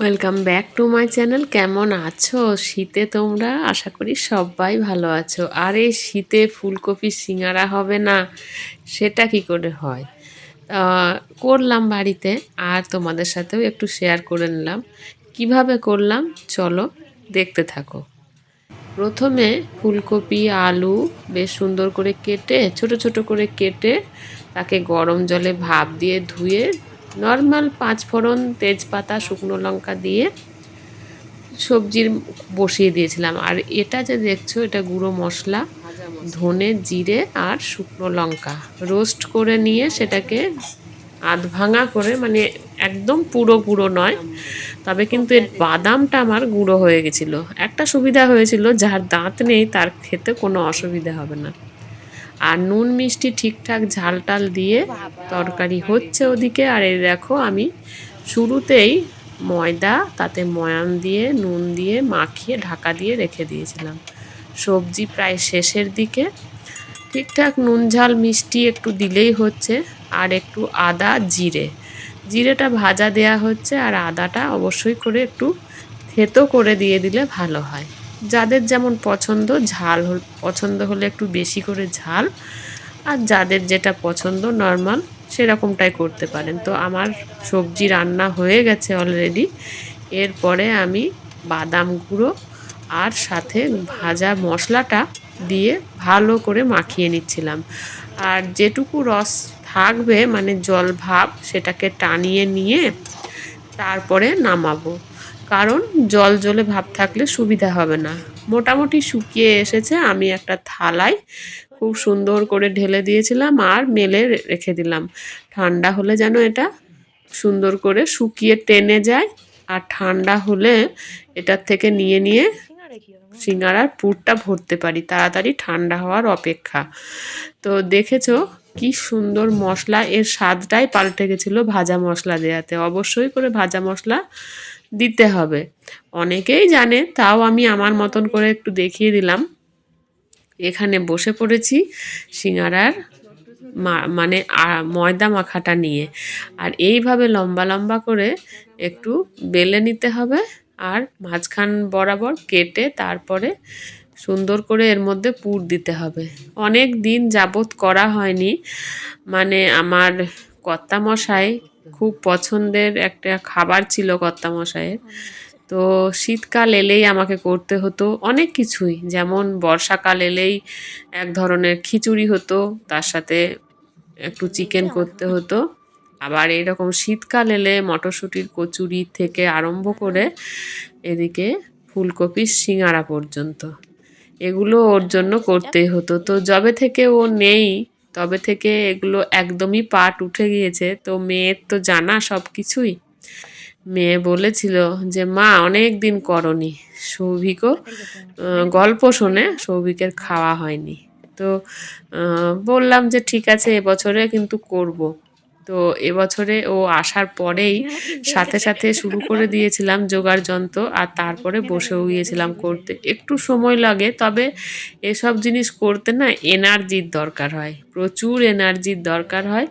Welcome back to my channel কেমন আছো? শীতে তোমরা? আশা করি সবাই ভালো আছো। আর, শীতে ফুলকপি সিঙ্গারা হবে না, সেটা কি করে হয়? করলাম বাড়িতে, আর তোমাদের সাথেও একটু শেয়ার করে নিলাম। কীভাবে করলাম? চলো, দেখতে থাকো। প্রথমে ফুলকপি, আলু বেশ সুন্দর করে কেটে, ছোট ছোট করে কেটে তাকে গরম জলে ভাপ দিয়ে ধুয়ে নর্মাল পাঁচ ফোড়ন তেজপাতা, শুকনো লঙ্কা দিয়ে সবজির বসিয়ে দিয়েছিলাম। আর এটা যে দেখছ, এটা গুঁড়ো মশলা, ধনে, জিরে আর শুকনো লঙ্কা। রোস্ট করে নিয়ে সেটাকে আধ ভাঙা করে মানে একদম পুরো পুরো নয়, তবে কিন্তু এর বাদামটা আমার গুঁড়ো হয়ে গেছিল। একটা সুবিধা হয়েছিল, যার দাঁত নেই, তার খেতে কোনো অসুবিধা হবে না। আর নুন মিষ্টি ঠিকঠাক ঝাল টাল দিয়ে তরকারি হচ্ছে ওদিকে। আর এই দেখো আমি শুরুতেই ময়দা, তাতে ময়ান দিয়ে, নুন দিয়ে মাখিয়ে ঢাকা দিয়ে রেখে দিয়েছিলাম। সবজি প্রায় শেষের দিকে। ঠিকঠাক নুন, ঝাল, মিষ্টি একটু দিলেই হচ্ছে। আর একটু আদা, জিরে। জিরেটা ভাজা দেয়া হচ্ছে আর আদাটা অবশ্যই করে একটু থেতো করে দিয়ে দিলে ভালো হয়। যাদের যেমন পছন্দ, ঝাল পছন্দ হলে একটু বেশি করে ঝাল। আর যাদের যেটা পছন্দ নর্মাল সেরকমটাই করতে পারেন। তো আমার সবজি রান্না হয়ে গেছে অলরেডি এরপরে আমি বাদাম গুঁড়ো আর সাথে ভাজা মশলাটা দিয়ে ভালো করে মাখিয়ে নিচ্ছিলাম। আর যেটুকু রস থাকবে মানে জল ভাব সেটাকে টানিয়ে নিয়ে তারপরে নামাবো। কারণ জল জলে ভাব থাকলে সুবিধা হবে না। মোটামুটি শুকিয়ে এসেছে, আমি একটা থালায় খুব সুন্দর করে ঢেলে দিয়েছিলাম আর মেলে রেখে দিলাম। ঠান্ডা হলে যেন এটা সুন্দর করে শুকিয়ে টেনে যায়, আর ঠান্ডা হলে এটার থেকে নিয়ে নিয়ে সিঙ্গারার পুরটা ভরতে পারি, তাড়াতাড়ি ঠান্ডা হওয়ার অপেক্ষা। তো দেখেছ কি সুন্দর মশলা, এর স্বাদটাই পাল্টে গেছিল ভাজা মশলা দেওয়াতে অবশ্যই করে ভাজা মশলা দিতে হবে। অনেকেই জানে, তাও আমি আমার মতন করে একটু দেখিয়ে দিলাম। এখানে বসে পড়েছি সিঙ্গারার মানে ময়দা মাখাটা নিয়ে। আর এইভাবে লম্বা লম্বা করে একটু বেলে নিতে হবে আর মাঝখান বরাবর কেটে তারপরে সুন্দর করে এর মধ্যে পুর দিতে হবে। অনেক দিন যাবত করা হয়নি। মানে আমার কর্তামশাই খুব পছন্দের একটা খাবার ছিল কর্তামশাইয়ের। তো শীতকাল এলেই আমাকে করতে হতো অনেক কিছুই। যেমন বর্ষাকাল এলেই এক ধরনের খিচুড়ি হতো, তার সাথে একটু চিকেন করতে হতো। আবার এরকম শীতকাল এলে মটরশুঁটির কচুরি থেকে আরম্ভ করে এদিকে ফুলকপির সিঙাড়া পর্যন্ত। এগুলো ওর জন্য করতেই হতো। তো যবে থেকে ও নেই তবে থেকে এগুলো একদমই পাট উঠে গিয়েছে। তো মেয়ের তো জানা সব কিছুই মেয়ে বলেছিল যে মা অনেক দিন করনি। সৌভিকও গল্প শুনে সৌভিকের খাওয়া হয়নি। তো বললাম যে ঠিক আছে এবছরে কিন্তু করব। তো এবছরে ও আসার পরেই সাথে সাথে শুরু করে দিয়েছিলাম জোগাড় যন্ত্র আর তারপরে বসেও গিয়েছিলাম করতে। একটু সময় লাগে, তবে এসব জিনিস করতে না এনার্জির দরকার হয়, প্রচুর এনার্জির দরকার হয়।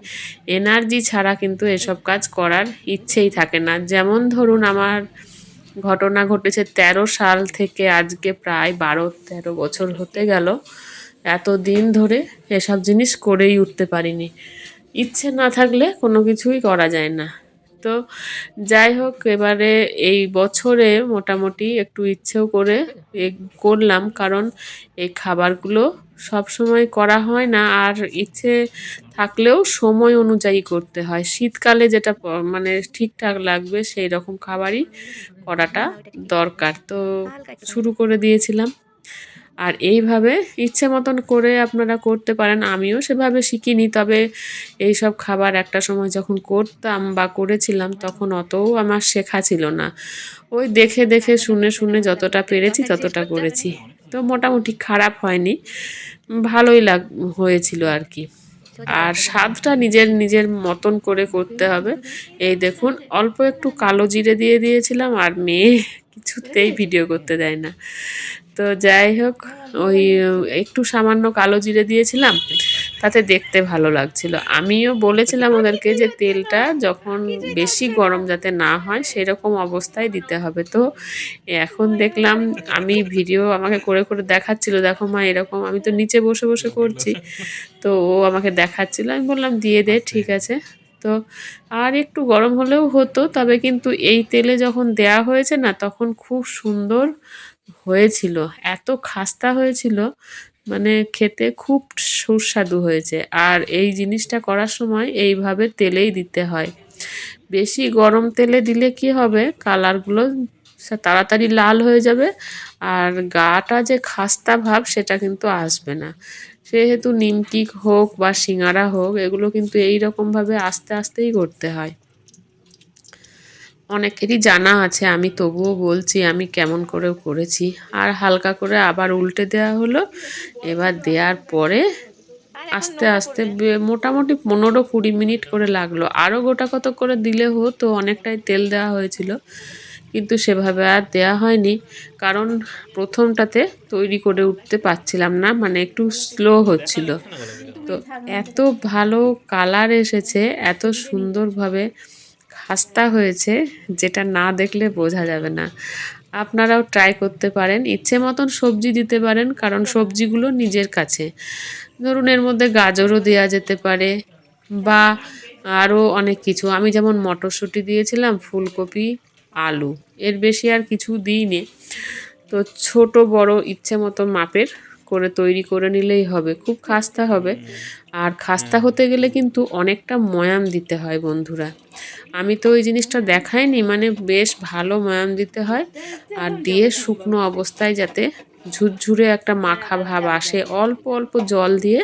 এনার্জি ছাড়া কিন্তু এসব কাজ করার ইচ্ছেই থাকে না। যেমন ধরুন আমার ঘটনা ঘটেছে তেরো সাল থেকে আজকে প্রায় বারো, তেরো বছর হতে গেল। এত দিন ধরে এসব জিনিস করেই উঠতে পারিনি। ইচ্ছে না থাকলে কোনো কিছুই করা যায় না। তো যাই হোক, এবারে এই বছরে মোটামুটি একটু ইচ্ছেও করে করলাম, কারণ এই খাবারগুলো সব সময় করা হয় না। আর ইচ্ছে থাকলেও সময় অনুযায়ী করতে হয়। শীতকালে যেটা মানে ঠিকঠাক লাগবে সেই রকম খাবারই করাটা দরকার। তো শুরু করে দিয়েছিলাম। আর এইভাবে ইচ্ছে মতন করে আপনারা করতে পারেন। আমিও সেভাবে শিখিনি, তবে এই সব খাবার একটা সময় যখন করতাম বা করেছিলাম তখন অতও আমার শেখা ছিল না। ওই দেখে দেখে, শুনে শুনে যতটা পেরেছি ততটা করেছি। তো মোটামুটি খারাপ হয়নি, ভালোই লাগ, হয়েছিল আর কি। আর স্বাদটা নিজের নিজের মতন করে করতে হবে। এই দেখুন, অল্প একটু কালো জিরে দিয়ে দিয়েছিলাম আর মেয়ে কিছুতেই ভিডিও করতে দেয় না। তো যাই হোক ওই একটু সামান্য কালো জিরে দিয়েছিলাম তাতে দেখতে ভালো লাগছিল। আমিও বলেছিলাম ওদেরকে যে তেলটা যখন বেশি গরম যাতে না হয় সেরকম অবস্থায় দিতে হবে। তো এখন দেখলাম আমি ভিডিও আমাকে করে করে দেখাচ্ছিল দেখো মা এরকম আমি তো নিচে বসে বসে করছি। তো ও আমাকে দেখাচ্ছিল আমি বললাম দিয়ে দে ঠিক আছে। তো আর একটু গরম হলেও হতো তবে কিন্তু এই তেলে যখন দেয়া হয়েছে না তখন খুব সুন্দর হয়েছিল, এত খাস্তা হয়েছিল মানে খেতে খুব সুস্বাদু হয়েছে। আর এই জিনিসটা করার সময় এইভাবে তেলেই দিতে হয়। বেশি গরম তেলে দিলে কি হবে? কালারগুলো তাড়াতাড়ি লাল হয়ে যাবে, আর গাটা যে খাস্তা ভাব, সেটা কিন্তু আসবে না। সেহেতু নিমকি হোক বা সিঙারা হোক, এগুলো কিন্তু এই রকমভাবে আস্তে আস্তেই করতে হয়। অনেকেরই জানা আছে আমি তবুও বলছি আমি কেমন করে করেছি। আর হালকা করে আবার উল্টে দেওয়া হলো। এবার দেওয়ার পরে আস্তে আস্তে মোটামুটি পনেরো কুড়ি মিনিট করে লাগল। আরও গোটা কত করে দিলে হতো অনেকটাই তেল দেওয়া হয়েছিল। কিন্তু সেভাবে আর দেয়া হয়নি। কারণ প্রথমটাতে তৈরি করে উঠতে পারছিলাম না মানে একটু স্লো হচ্ছিল। তো এত ভালো কালার এসেছে এত সুন্দরভাবে খাস্তা হয়েছে, যেটা না দেখলে বোঝা যাবে না। আপনারাও ট্রাই করতে পারেন, ইচ্ছে মতন সবজি দিতে পারেন, কারণ সবজিগুলো নিজের কাছে। ধরুন, এর মধ্যে গাজরও দেওয়া যেতে পারে, বা আরও অনেক কিছু। আমি যেমন মটরশুঁটি দিয়েছিলাম, ফুলকপি, আলু। এর বেশি আর কিছু দিইনি। তো ছোট, বড়, ইচ্ছে মতো মাপের করে তৈরি করে নিলেই হবে। খুব খাস্তা হবে। আর খাস্তা হতে গেলে কিন্তু অনেকটা ময়াম দিতে হয় বন্ধুরা। আমি তো ওই জিনিসটা দেখাইনি মানে বেশ ভালো ময়াম দিতে হয়। আর দিয়ে শুকনো অবস্থায় যাতে ঝুরঝুরে একটা মাখা ভাব আসে, অল্প অল্প জল দিয়ে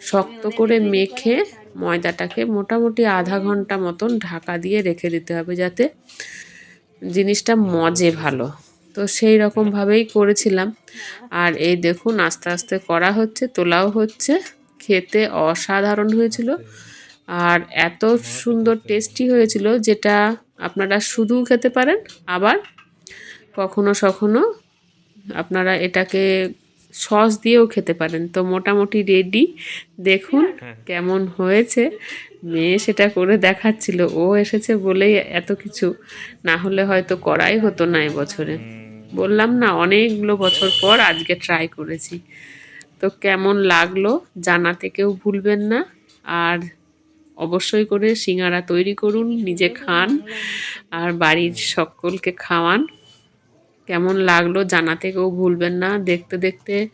শক্ত করে মেখে ময়দাটাকে মোটামুটি আধা ঘণ্টা মতন ঢাকা দিয়ে রেখে দিতে হবে যাতে জিনিসটা মজে ভালো। তো সেই রকমভাবেই করেছিলাম। আর এই দেখুন, আস্তে আস্তে করা হচ্ছে, তোলাও হচ্ছে। খেতে অসাধারণ হয়েছিল। আর এত সুন্দর টেস্টি হয়েছিল যেটা আপনারা শুধুও খেতে পারেন, আবার কখনো সখনো আপনারা এটাকে সস দিয়েও খেতে পারেন। তো মোটামুটি রেডি দেখুন কেমন হয়েছে। মেয়ে সেটা করে দেখাচ্ছিল, ও এসেছে বলেই এত কিছু। না হলে হয়তো করাই হতো না বছরে। বললাম না, অনেকগুলো বছর পর আজকে ট্রাই করেছি। তো কেমন লাগল জানাতে কেউ ভুলবেন না। আর অবশ্যই করে সিঙ্গারা তৈরি করুন, নিজে খান আর বাড়ির সকলকে খাওয়ান। কেমন লাগল জানাতে কেউ ভুলবেন না। দেখতে দেখতে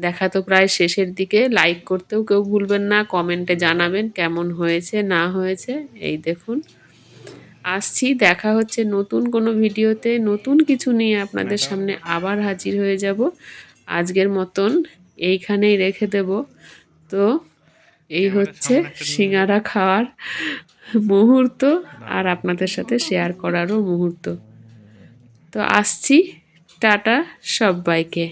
দেখা তো প্রায় শেষের দিকে। লাইক করতেও কেউ ভুলবেন না কমেন্টে জানাবেন কেমন হয়েছে, না হয়েছে। এই দেখুন। আসছি। দেখা হচ্ছে নতুন কোনো ভিডিওতে। নতুন কিছু নিয়ে আপনাদের সামনে আবার হাজির হয়ে যাব। আজকের মতন এইখানেই রেখে দেব। তো এই হচ্ছে সিঙ্গারা খাওয়ার মুহূর্ত আর আপনাদের সাথে শেয়ার করারও মুহূর্ত। তো আসছি। টাটা সবাইকে।